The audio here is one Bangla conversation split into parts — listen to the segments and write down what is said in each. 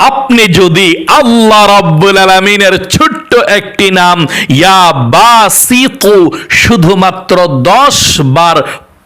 আপনি যদি আল্লাহ রব্বুল আলমিনের ছোট্ট একটি নাম ইয়া বা শুধুমাত্র দশ বার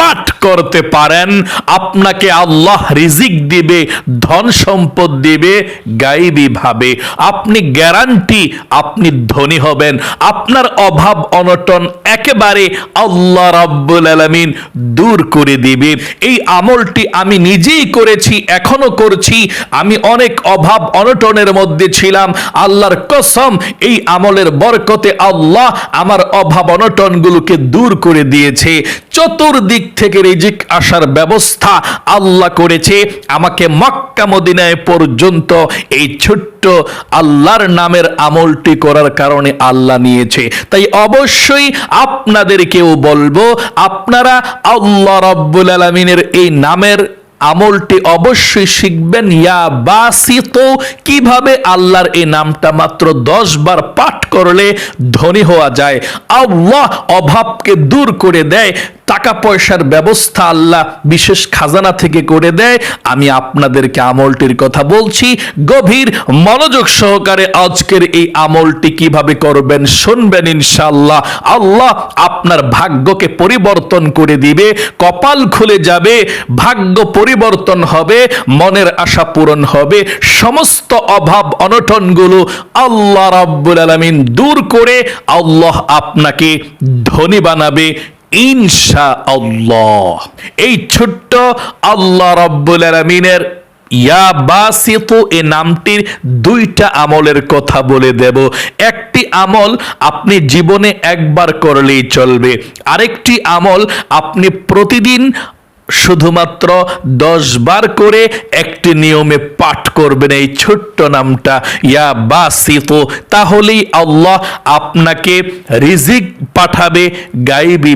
পাঠ করতে পারেন, আপনাকে আল্লাহ রিজিক দিবে, ধন সম্পদ দিবে, গাইবি ভাবে। আপনি গ্যারান্টি, আপনি ধনী হবেন। আপনার অভাব অনটন একেবারে আল্লাহ রাব্বুল আলামিন দূর করে দিবে। এই আমলটি আমি নিজেই করেছি, এখনও করছি। আমি অনেক অভাব অনটনের মধ্যে ছিলাম। আল্লাহর কসম, এই আমলের বরকতে আল্লাহ আমার অভাব অনটনগুলোকে দূর করে দিয়েছে। চতুর্দিক থেকে রিজিক আসার ব্যবস্থা আল্লাহ করেছে। আমাকে মক্কা মদিনায় পর্যন্ত এই ছোট্ট আল্লাহর নামের আমলটি করার কারণে আল্লাহ নিয়েছে। তাই অবশ্যই আপনাদেরকেও বলব, আপনারা আল্লাহ রব্বুল আলমিনের এই নামের আমলটি অবশ্যই শিখবেন। ইয়া বাসিত, কীভাবে আল্লাহর এই নামটা মাত্র দশ বার পাঠ করলে ধনী হওয়া যায়। আল্লাহ অভাবকে দূর করে দেয়। টাকা পয়সার ব্যবস্থা আল্লাহ বিশেষ খাজানা থেকে করে দেয়। আমি আপনাদেরকে আমলটির কথা বলছি। গভীর মনোযোগ সহকারে আজকের এই আমলটি কীভাবে করবেন শুনবেন ইনশাআল্লাহ। আল্লাহ আপনার ভাগ্যকে পরিবর্তন করে দিবে, কপাল খুলে যাবে, ভাগ্য পরিবর্তন হবে, মনের আশা পূরণ হবে, সমস্ত অভাব অনটনগুলো আল্লাহ রাব্বুল আলামিন দূর করে আল্লাহ আপনাকে ধনী বানাবে। ইনশা আল্লাহ এই ছোট্ট আল্লাহ রব্বুল আলমিনের ইয়া বাসিতু এ নামটির দুইটা আমলের কথা বলে দেব। একটি আমল আপনি জীবনে একবার করলেই চলবে। আরেকটি আমল আপনি প্রতিদিন শুধুমাত্র দশ বার করে একটি নিয়মে পাঠ করবেন এই ছোট্ট নামটা, ইয়া বাসিত। তাহলেই আল্লাহ আপনাকে রিজিক পাঠাবে, গাইবি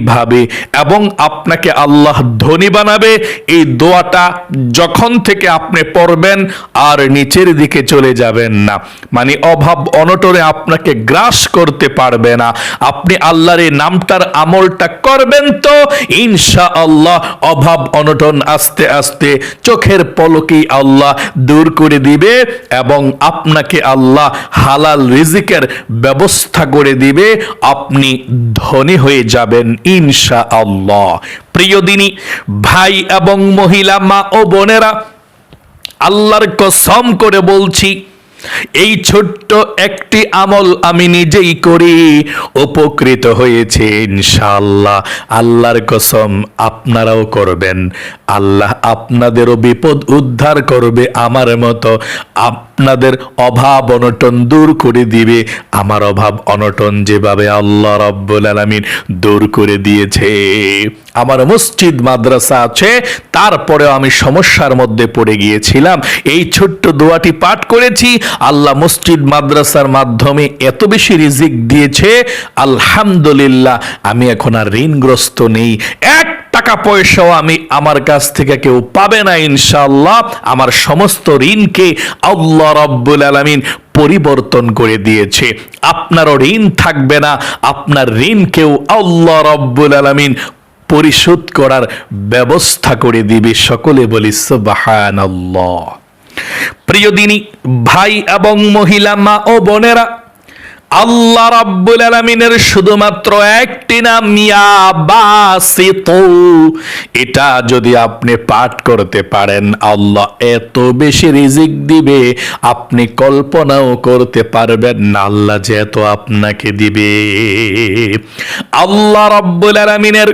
এবং আপনাকে আল্লাহ ধনী বানাবে। এই দোয়াটা যখন থেকে আপনি পড়বেন, আর নিচের দিকে চলে যাবেন না। মানে অভাব অনটনে আপনাকে গ্রাস করতে পারবে না। আপনি আল্লাহর এই নামটার আমলটা করবেন তো ইনশা আল্লাহ অভাব অনটন আস্তে আস্তে চোখের পলকেই আল্লাহ দূর করে দিবে এবং আপনাকে আল্লাহ হালাল রিজিকের ব্যবস্থা করে দিবে। আপনি ধনী হয়ে যাবেন ইনশা আল্লাহ প্রিয় দিনী, ভাই এবং মহিলা, মা ও বোনেরা, আল্লাহর কসম করে বলছি এই ছোট্ট একটি আমল আমি নিজেই করি, উপকৃত হয়েছে ইনশাআল্লাহ। আল্লাহর কসম আপনারাও করবেন। আল্লাহ আপনাদেরও বিপদ উদ্ধার করবে আমার মতো। আপনাদের অভাব অনটন দূর করে দিবে। আমার অভাব অনটন যেভাবে আল্লাহ রব্বুল আলামিন দূর করে দিয়েছে। আমার মসজিদ, মাদ্রাসা আছে, তারপরেও আমি সমস্যার মধ্যে পড়ে গিয়েছিলাম। এই ছোট্ট দোয়াটি পাঠ করেছি, আল্লাহ মসজিদ, মাদ্রাসার মাধ্যমে এত বেশি রিজিক দিয়েছে, আলহামদুলিল্লাহ, আমি এখন আর ঋণগ্রস্ত নেই। এক টাকা পয়সাও আমি আমার কাছ থেকে কেউ পাবে না, ইনশাআল্লাহ। আমার সমস্ত ঋণকে আল্লাহ রব্বুল আলামিন পরিবর্তন করে দিয়েছে। আপনারও ঋণ থাকবে না, আপনার ঋণ কেউ আল্লাহ রব্বুল আলামিন পরিশোধ করার ব্যবস্থা করে দিবে সকলে বলি, সুবহানাল্লাহ। প্রিয় দিনী, ভাই এবং মহিলা, মা ও বোনেরা, আল্লাহ রাব্বুল আলামিনের শুধুমাত্র একটি নাম, ইয়া বাসিত। এটা যদি আপনি পাঠ করতে পারেন, আল্লাহ এত বেশি রিজিক দিবে, আপনি কল্পনাও করতে পারবেন না, আল্লাহ যে এত আপনাকে দিবে। আল্লাহ রাব্বুল আলামিনের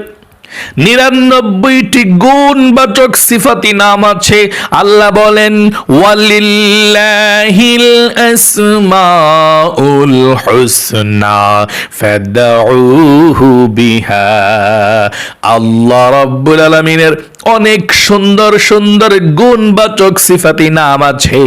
নিরানব্বইটি গুণবাচক সিফাতি নাম আছে। আল্লাহ বলেন, ওয়ালিল্লাহিল আসমাউল হুসনা, ফাদউহু বিহা। আল্লাহ রাব্বুল আলামিনের অনেক সুন্দর সুন্দর গুণবাচক সিফাতি নাম আছে।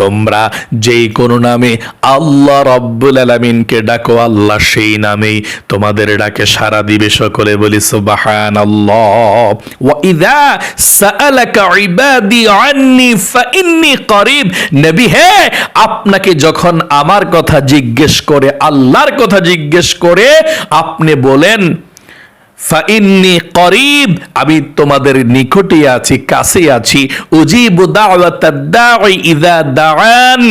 তোমরা যেই কোনো নামে আল্লাহ রব্বুল আলামিনকে ডাকো, আল্লাহ সেই নামেই তোমাদের ডাকে সারা দিবে। সকলে বলি সুবহানাল্লাহ। ওয়া ইযা সাআলাকা ইবাদি আন্নি ফাইন্নি করিব। নবী হে, আপনাকে যখন আমার কথা জিজ্ঞেস করে, আল্লাহর কথা জিজ্ঞেস করে, আপনি বলেন, ফাইন্নি করিব, আমি তোমাদের নিকটে আছি, কাছে আছি। উজিবু ইযা দাআন।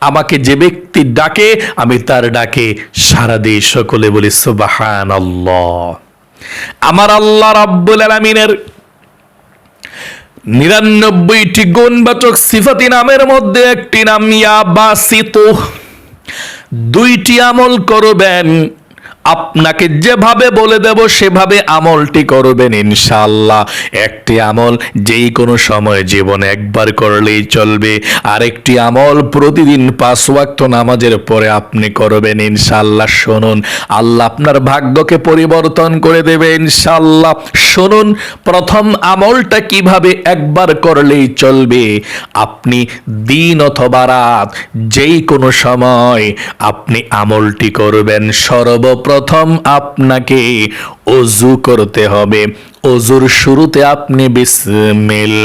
আমাকে যে ব্যক্তি ডাকে, আমি তার ডাকে সারা দিই সকলে বলি সুবহানাল্লাহ। আমার আল্লাহ রাব্বুল আলামিনের নিরানব্বইটি গুণবাচক সিফাতি নামের মধ্যে একটি নাম ইয়া বাসিত দুইটি আমল করবেন। আপনাকে যেভাবে বলে দেব, সেভাবে আমলটি করবেন ইনশাআল্লাহ। একটি আমল যেই কোনো সময় জীবনে একবার করলেই চলবে। আরেকটি আমল প্রতিদিন পাঁচ ওয়াক্ত নামাজের পরে আপনি করবেন ইনশাআল্লাহ। শুনুন, আল্লাহ আপনার ভাগ্যকে পরিবর্তন করে দেবে ইনশাআল্লাহ। শুনুন, প্রথম আমলটা কীভাবে একবার করলেই চলবে? আপনি দিন অথবা রাত যেই কোনো সময় আপনি আমলটি করবেন। সর্বপ্রথম আপনাকে অজু করতে হবে। অজুর শুরুতে আপনি বিসমিল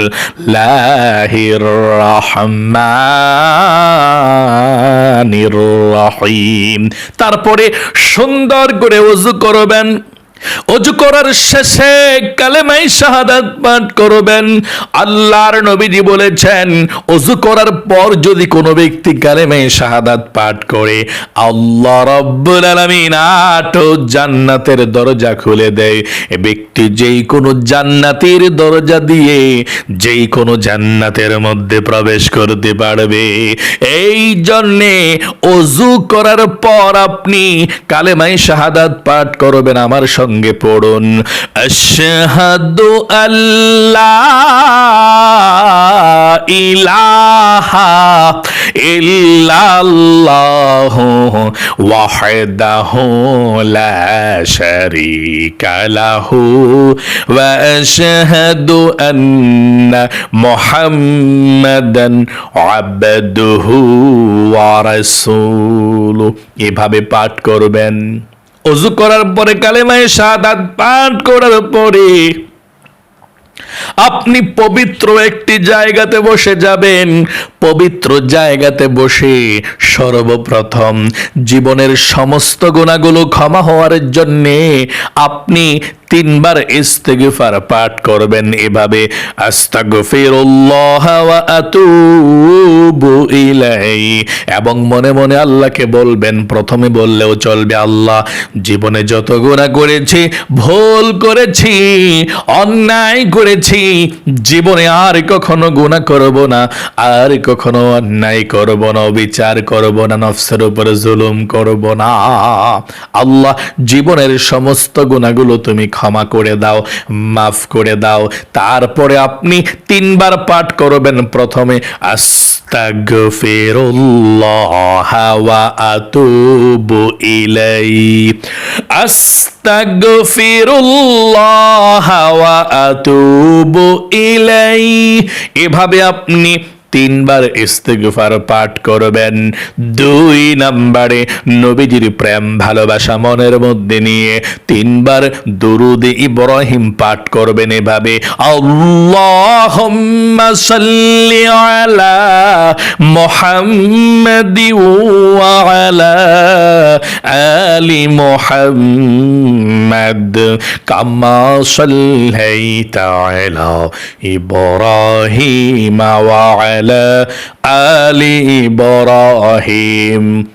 রহমানির রহিম। তারপরে সুন্দর করে অজু করবেন। অজু করার শেষে কালেমাই শাহাদাত পাঠ করবেন। আল্লাহর নবীজি বলেছেন, অজু করার পর যদি কোনো ব্যক্তি কালেমাই শাহাদাত পাঠ করে, আল্লাহ রব্বুল আলামিন আট জান্নাতের দরজা খুলে দেয়। এ ব্যক্তি যেই কোনো জান্নাতের দরজা দিয়ে যেই কোনো জান্নাতের মধ্যে প্রবেশ করতে পারবে। এই জন্যে অজু করার পর আপনি কালেমাই শাহাদাত পাঠ করবেন। আমার সঙ্গে পড়ুন। আশহাদু আল্লাহ ইলাহা ইল্লাল্লাহু ওয়াহদাহু লা শারীকা লাহু। ওয়া আশহাদু আন্না মুহাম্মাদান আবদুহু ওয়া রাসূলুহু। এভাবে পাঠ করবেন। অজু করার পরে কালেমায় সাদাত পাঠ করার পরে আপনি পবিত্র একটি জায়গাতে বসে যাবেন। পবিত্র জায়গাতে বসে সর্বপ্রথম জীবনের সমস্ত গুণাগুলো ক্ষমা হওয়ার জন্যে আপনি তিনবার ইস্তেগফার পাঠ করবেন এভাবে, আস্তাগফিরুল্লাহ ওয়া আতুবু ইলাইহি। এবং মনে মনে আল্লাহকে বলবেন, প্রথমে বললেও চলবে, আল্লাহ, জীবনে যত গুনাহ করেছি, ভুল করেছি, অন্যায় করেছি, জীবনে আর কখনো গুনাহ করব না, আর কখনো অন্যায় করব না বিচার করব না, নফসের উপরে জুলুম করব না। আল্লাহ, জীবনের সমস্ত গুণাগুলো তুমি ক্ষমা করে দাও, মাফ করে দাও। তারপরে আপনি তিনবার পাঠ করবেন। প্রথমে, আস্তাগফিরুল্লাহ ওয়া আতুবু ইলাইহি। আস্তাগফিরুল্লাহ ওয়া আতুবু ইলাইহি। এভাবে আপনি তিনবার ইস্তেগফার পাঠ করবেন। দুই নম্বরে নবীজির প্রেম, ভালোবাসা মনের মধ্যে নিয়ে তিনবার দুরুদ ইব্রাহিম পাঠ করবেন এভাবে। আল্লাহুম্মা সাল্লি আলা মুহাম্মাদি আলি মুহাম্মাদ কামা সাল্লাইতা আলা ইব্রাহিম ওয়া আলা آل إبراهيم.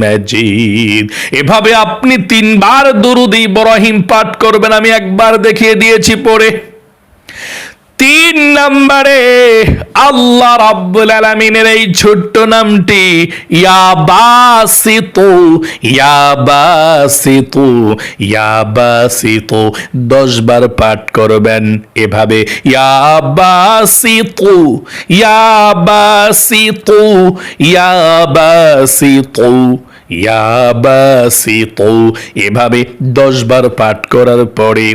মাজিদ। এভাবে আপনি তিনবার দুরুদ ইব্রাহিম পাঠ করবেন আমি একবার দেখিয়ে দিয়েছি পরে তিন নম্বরে, আল্লাহ রাব্বুল আলামিনের এই ছোট্ট নামটি ইয়াবাসিতু ইয়াবাসিতু ইয়াবাসিতু দশ বার পাঠ করবেন এভাবে ইয়াবাসিতু ইয়াবাসিতু ইয়াবাসিতু এভাবে দশ বার পাঠ করার পরে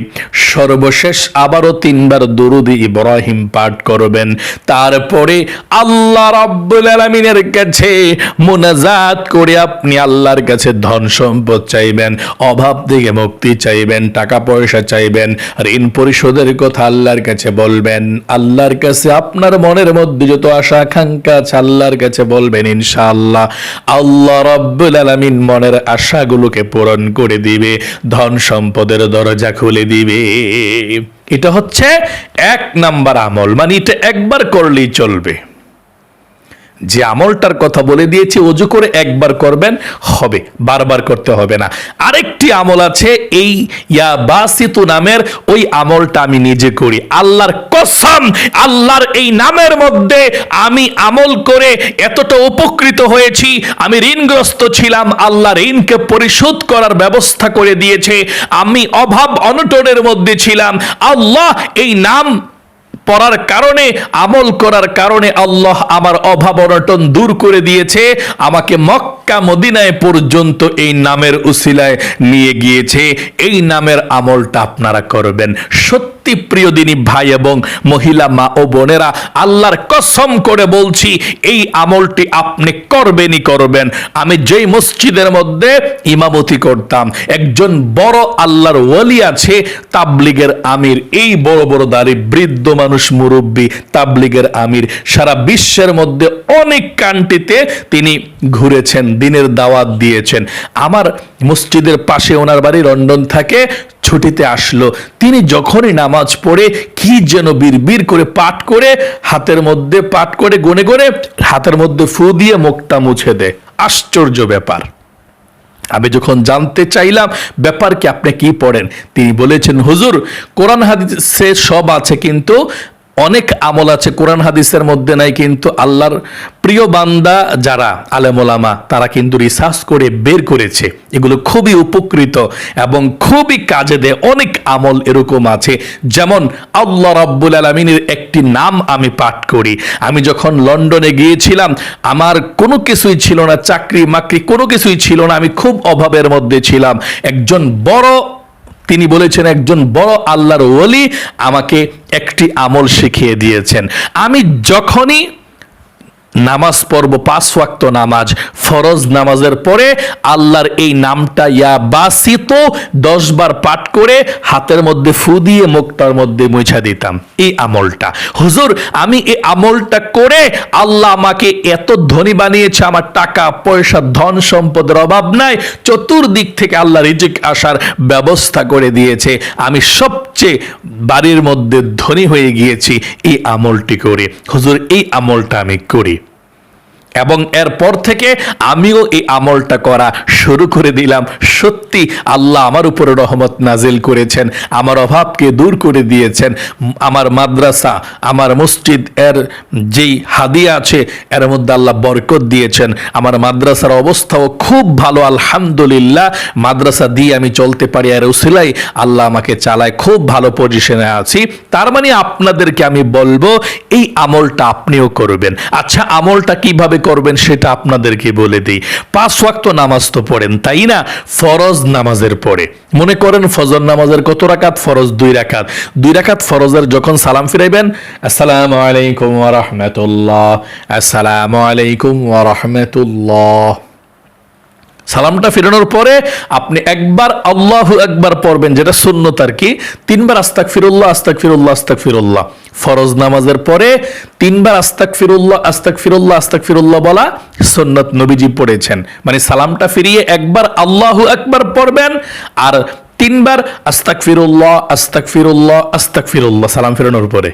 সর্বশেষ আবারও তিনবার দুরুদ ইব্রাহিম পাঠ করবেন। তারপরে আল্লাহ রাব্বুল আলামিনের কাছে মোনাজাত করে আপনি আল্লাহর কাছে ধন সম্পদ চাইবেন, অভাব থেকে মুক্তি চাইবেন, টাকা পয়সা চাইবেন, ঋণ পরিশোধের কথা আল্লাহর কাছে বলবেন। আল্লাহর কাছে আপনার মনের মধ্যে যত আশা আকাঙ্ক্ষা আল্লাহর কাছে বলবেন ইনশাআল্লাহ। আল্লাহ রাব্বুল আলামিন মনের আশাগুলোকে পূরণ করে দিবে, ধন সম্পদের দরজা খুলে দিবে। এটা হচ্ছে এক নাম্বার আমল মানে এটা একবার করলেই চলবে। যে আমলটার কথা বলে দিয়েছি, অজু করে একবার করবেন, হবে। বারবার করতে হবে না। আরেকটি আমল আছে, এই ইয়া বাসিতু নামের, ওই আমলটা আমি নিজে করি। আল্লাহর কসম, আল্লাহর এই নামের মধ্যে আমি আমল করে এতটা উপকৃত হয়েছি। আমি ঋণগ্রস্ত ছিলাম, আল্লাহ ঋণকে পরিশোধ করার ব্যবস্থা করে দিয়েছে। আমি অভাব অনটনের মধ্যে ছিলাম। আল্লাহ এই নাম পড়ার কারণে, আমল করার কারণে আল্লাহ আমার অভাব অনটন দূর করে দিয়েছে। আমাকে মক্কা, মদিনায় পর্যন্ত এই নামের উসিলায় নিয়ে গিয়েছে। এই নামের আমলটা আপনারা করবেন। সত্যি প্রিয় দিনী ভাই এবং মহিলা মা ও বোনেরা, আল্লাহর কসম করে বলছি, এই আমলটি আপনি করবেনই করবেন। আমি যেই মসজিদের মধ্যে ইমামতি করতাম, একজন বড় আল্লাহর ওয়ালি আছে, তাবলিগের আমির। এই বড় বড় দাড়ি বৃদ্ধ মানুষ মুরব্বী, তাবলিগের আমির। সারা বিশ্বের মধ্যে অনেক কান্ট্রিতে তিনি ঘুরেছেন, দিনের দাওয়াত দিয়েছেন। আমার মসজিদের পাশে ওনার বাড়ি লন্ডন থাকে, ছুটিতে আসলো। তিনি যখনই নামাজ পড়ে কি যেন বীর করে পাঠ করে, হাতের মধ্যে পাঠ করে, গনে গনে হাতের মধ্যে ফু দিয়ে মুখটা মুছে দেয় আশ্চর্য ব্যাপার। আমি যখন জানতে চাইলাম ব্যাপার কি, আপনি কি পড়েন, তিনি বলেছেন, হুজুর, কোরআন হাদিসে সব আছে, কিন্তু অনেক আমল আছে, কোরআন হাদিসের মধ্যে নাই, কিন্তু আল্লাহর প্রিয় বান্দা যারা আলেমোলামা তারা কিন্তু রিসার্চ করে বের করেছে। এগুলো খুবই উপকৃত এবং খুবই কাজে দেয়, অনেক আমল এরকম আছে। যেমন, আল্লাহ রাব্বুল আলমিনের একটি নাম আমি পাঠ করি। আমি যখন লন্ডনে গিয়েছিলাম, আমার কোনো কিছুই ছিল না চাকরি মাকরি কোনো কিছুই ছিল না, আমি খুব অভাবের মধ্যে ছিলাম। একজন বড় তিনি বলেছেন একজন বড় আল্লাহর ওলি আমাকে একটি আমল শিখিয়ে দিয়েছেন। আমি যখনই নামাজ পর্ব পাঁচ ওয়াক্ত নামাজ, ফরজ নামাজের পরে আল্লাহর এই নামটা ইয়া বাসিত, দশ বার পাঠ করে হাতের মধ্যে ফু দিয়ে মুখটার মধ্যে মুছা দিতাম। এই আমলটা। হুজুর, আমি এই আমলটা করে আল্লাহ আমাকে এত ধনী বানিয়েছে, আমার টাকা, পয়সা, ধন সম্পদের অভাব নাই, চতুর্দিক থেকে আল্লাহ রিজিক আসার ব্যবস্থা করে দিয়েছে। আমি সবচেয়ে বাড়ির মধ্যে ধনী হয়ে গিয়েছি, এই আমলটি করে। হুজুর, এই আমলটা আমি করি। এবং এরপর থেকে আমিও এই আমলটা করা শুরু করে দিলাম। সত্যি আল্লাহ আমার উপরে রহমত নাজিল করেছেন, আমার অভাবকে দূর করে দিয়েছেন। আমার মাদ্রাসা, আমার মসজিদ, এর যেই হাদিয়া আছে, এর মধ্যে আল্লাহ বরকত দিয়েছেন। আমার মাদ্রাসার অবস্থাও খুব ভালো, আলহামদুলিল্লাহ। মাদ্রাসা দিয়ে আমি চলতে পারি আর উসিলাই আল্লাহ আমাকে চালায়, খুব ভালো পজিশনে আছি। তার মানে আপনাদেরকে আমি বলব, এই আমলটা আপনিও করবেন। আচ্ছা আমলটা কীভাবে করবেন সেটা আপনাদেরকে বলে দিই। পাঁচ ওয়াক্ত নামাজ তো পড়েন, তাই না? ফরজ নামাজের পরে। মনে করেন ফজর নামাজের কত রাকাত? ফরজ দুই রাকাত। দুই রাকাত ফরজের যখন সালাম ফিরাইবেন, আসসালামু আলাইকুম ওয়া রাহমাতুল্লাহ। আসসালামু আলাইকুম ওয়া রাহমাতুল্লাহ। সালামটা ফিরানোর পরে আপনি একবার আল্লাহু একবার পড়বেন, যেটা সুন্নত আর কি। তিনবার আস্তাক ফিরুল্লাহ আস্তাক ফিরুল্লাহ আস্তাক ফিরুল্লাহ ফরজ নামাজের পরে তিনবার আস্তাক ফিরুল্লাহ আস্তাক ফিরুল্লাহ আস্তাক ফিরুল্লাহ বলা সুন্নত নবীজি পড়েছেন। মানে সালামটা ফিরিয়ে একবার আল্লাহু একবার পড়বেন আর তিনবার আস্তাক ফিরুল্লাহ আস্তাক ফিরুল্লাহ আস্তাক ফিরুল্লাহ সালাম ফিরানোর পরে।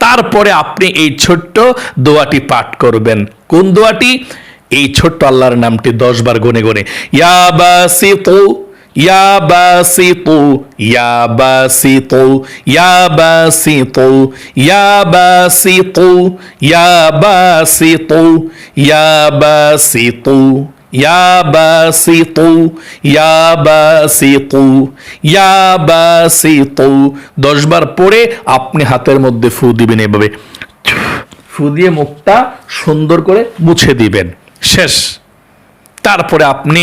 তারপরে আপনি এই ছোট্ট দোয়াটি পাঠ করবেন। কোন দোয়াটি? এই ছোট্ট আল্লাহর নামটি দশ বার গনে। গনে দশ বার দশবার পরে আপনি হাতের মধ্যে ফু দিবেন এভাবে। ফু দিয়ে মুখটা সুন্দর করে মুছে দিবেন। শেষ। তারপরে আপনি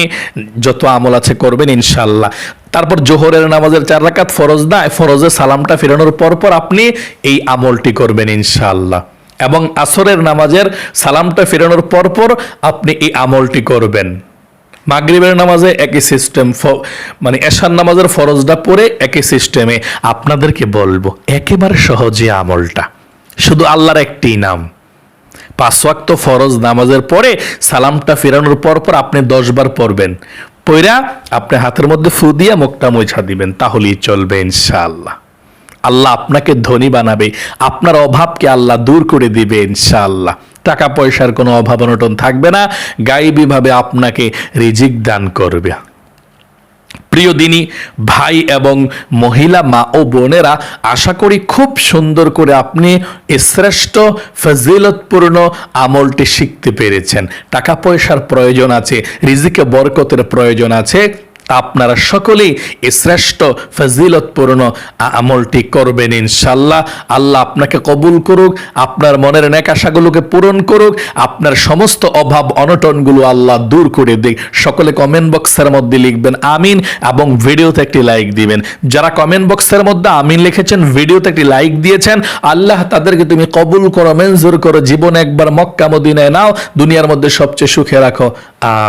যত আমল আছে করবেন ইনশাল্লাহ তারপর জোহরের নামাজের চার রাকাত ফরজ না ফরজের সালামটা ফেরানোর পর পর আপনি এই আমলটি করবেন ইনশাল্লাহ এবং আসরের নামাজের সালামটা ফেরানোর পর পর আপনি এই আমলটি করবেন। মাগরিবের নামাজে একই সিস্টেম মানে এশার নামাজের ফরজটা পড়ে একই সিস্টেমে আপনাদেরকে বলব, একেবারে সহজে আমলটা। শুধু আল্লাহর একটি নাম। পাঁচ ওয়াক্ত ফরজ নামাজের পরে সালামটা ফেরানোর পর পর আপনি দশ বার পড়বেন। পইরা আপনি হাতের মধ্যে ফু দিয়ে মুখটা মোছা দিবেন, তাহলেই চলবে ইনশাআল্লাহ। আল্লাহ আপনাকে ধনী বানাবে, আপনার অভাবকে আল্লাহ দূর করে দিবে ইনশাআল্লাহ। টাকা পয়সার কোনো অভাব অনটন থাকবে না, গাইবীভাবে আপনাকে রিজিক দান করবে। প্রিয় দিনী, ভাই এবং মহিলা, মা ও বোনেরা, আশা করি খুব সুন্দর করে আপনি এ শ্রেষ্ঠ, ফজিলতপূর্ণ আমলটি শিখতে পেরেছেন। টাকা পয়সার প্রয়োজন আছে, রিজিকে বরকতের প্রয়োজন আছে। আপনারা সকলেই এই শ্রেষ্ঠ ফজিলতপূর্ণ আমলটি করবেন ইনশাল্লাহ আল্লাহ আপনাকে কবুল করুক, আপনার মনের নেকাশাগুলোকে পূরণ করুক, আপনার সমস্ত অভাব অনটনগুলো আল্লাহ দূর করে দিক। সকলে কমেন্ট বক্সের মধ্যে লিখবেন আমিন এবং ভিডিওতে একটি লাইক দিবেন। যারা কমেন্ট বক্সের মধ্যে আমিন লিখেছেন, ভিডিওতে একটি লাইক দিয়েছেন, আল্লাহ তাদেরকে তুমি কবুল করো, মঞ্জুর করো, জীবনে একবার মক্কা মদিনায় নাও, দুনিয়ার মধ্যে সবচেয়ে সুখে রাখো।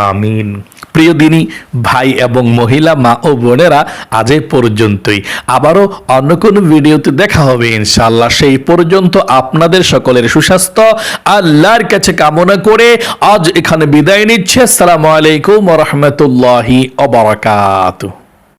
আমিন। প্রিয় দিনী, ভাই এবং মহিলা, মা ও বোনেরা, আজ পর্যন্তই। আবারও অন্য কোনো ভিডিওতে দেখা হবে, ইনশাআল্লাহ। সেই পর্যন্ত আপনাদের সকলের সুস্বাস্থ্য, আল্লাহর কাছে কামনা করে আজ এখানে বিদায় নিচ্ছে। আসসালামু আলাইকুম রহমতুল্লাহি অবরাকাতুহ